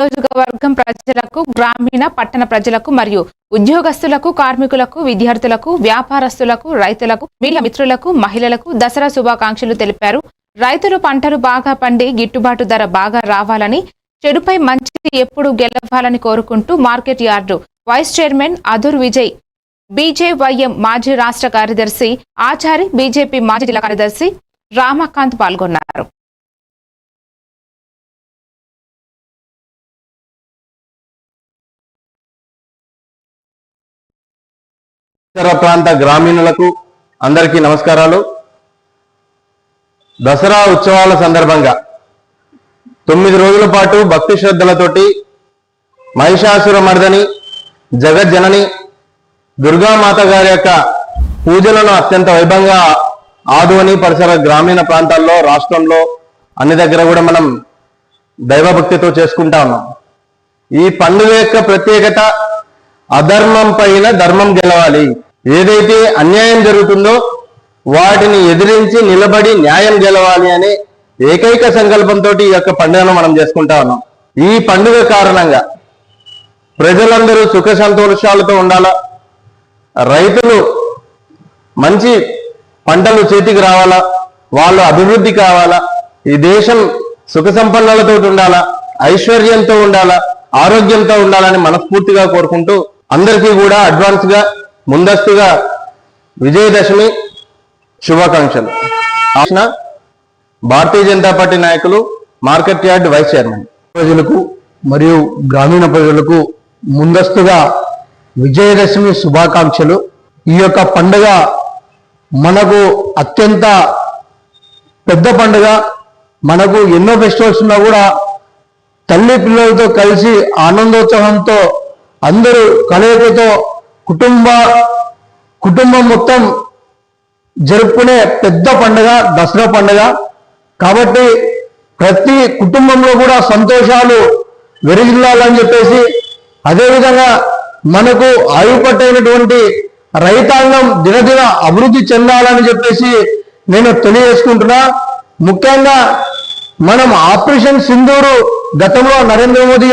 నియోజకవర్గం ప్రజలకు గ్రామీణ పట్టణ ప్రజలకు మరియు ఉద్యోగస్తులకు కార్మికులకు విద్యార్థులకు వ్యాపారస్తులకు రైతులకు మీడియా మిత్రులకు మహిళలకు దసరా శుభాకాంక్షలు తెలిపారు. రైతులు పంటలు బాగా పండి గిట్టుబాటు ధర బాగా రావాలని చెడుపై మంచిది ఎప్పుడు గెలవాలని కోరుకుంటూ market yard vice chairman Adhur Vijay BJYM మాజీ రాష్ట్ర కార్యదర్శి ఆచారి బీజేపీ మాజీ జిల్లా కార్యదర్శి రామకాంత్ పాల్గొన్నారు. ఉత్తర ప్రాంత గ్రామీణులకు అందరికీ నమస్కారాలు. దసరా ఉత్సవాల సందర్భంగా తొమ్మిది రోజుల పాటు భక్తి శ్రద్ధలతోటి మహిషాసుర మర్దని జగజ్జనని దుర్గామాత గారి యొక్క పూజలను అత్యంత వైభవంగా ఆదువని పరిసర గ్రామీణ ప్రాంతాల్లో రాష్ట్రంలో అన్ని దగ్గర కూడా మనం దైవభక్తితో చేసుకుంటా ఉన్నాం. ఈ పండుగ యొక్క ప్రత్యేకత అధర్మం పైన ధర్మం గెలవాలి. ఏదైతే అన్యాయం జరుగుతుందో వాటిని ఎదిరించి నిలబడి న్యాయం గెలవాలి అనే ఏకైక సంకల్పంతో ఈ యొక్క పండుగను మనం చేసుకుంటా ఉన్నాం. ఈ పండుగ కారణంగా ప్రజలందరూ సుఖ సంతోషాలతో ఉండాలా? రైతులు మంచి పంటలు చేతికి రావాలా? వాళ్ళు అభివృద్ధి కావాలా? ఈ దేశం సుఖ సంపన్నులతో ఉండాలా? ఐశ్వర్యంతో ఉండాలా? ఆరోగ్యంతో ఉండాలని మనస్ఫూర్తిగా కోరుకుంటూ అందరికీ కూడా అడ్వాన్స్గా ముందస్తుగా విజయదశమి శుభాకాంక్షలు. ఆశన భారతీయ జనతా పార్టీ నాయకులు మార్కెట్ యార్డ్ వైస్ చైర్మన్. ప్రజలకు మరియు గ్రామీణ ప్రజలకు ముందస్తుగా విజయదశమి శుభాకాంక్షలు. ఈ యొక్క పండుగ మనకు అత్యంత పెద్ద పండుగ. మనకు ఎన్నో ఫెస్టివల్స్ ఉన్నా కూడా తల్లి పిల్లలతో కలిసి ఆనందోత్సవంతో అందరూ కలయికతో కుటుంబ కుటుంబం మొత్తం జరుపుకునే పెద్ద పండుగ దసరా పండుగ. కాబట్టి ప్రతి కుటుంబంలో కూడా సంతోషాలు వెరిగిల్లాలని చెప్పేసి అదేవిధంగా మనకు ఆయుపట్టైనటువంటి రైతాంగం దినదిన అభివృద్ధి చెందాలని చెప్పేసి నేను తెలియజేసుకుంటున్నా. ముఖ్యంగా మనం ఆపరేషన్ సింధూరు గతంలో నరేంద్ర మోదీ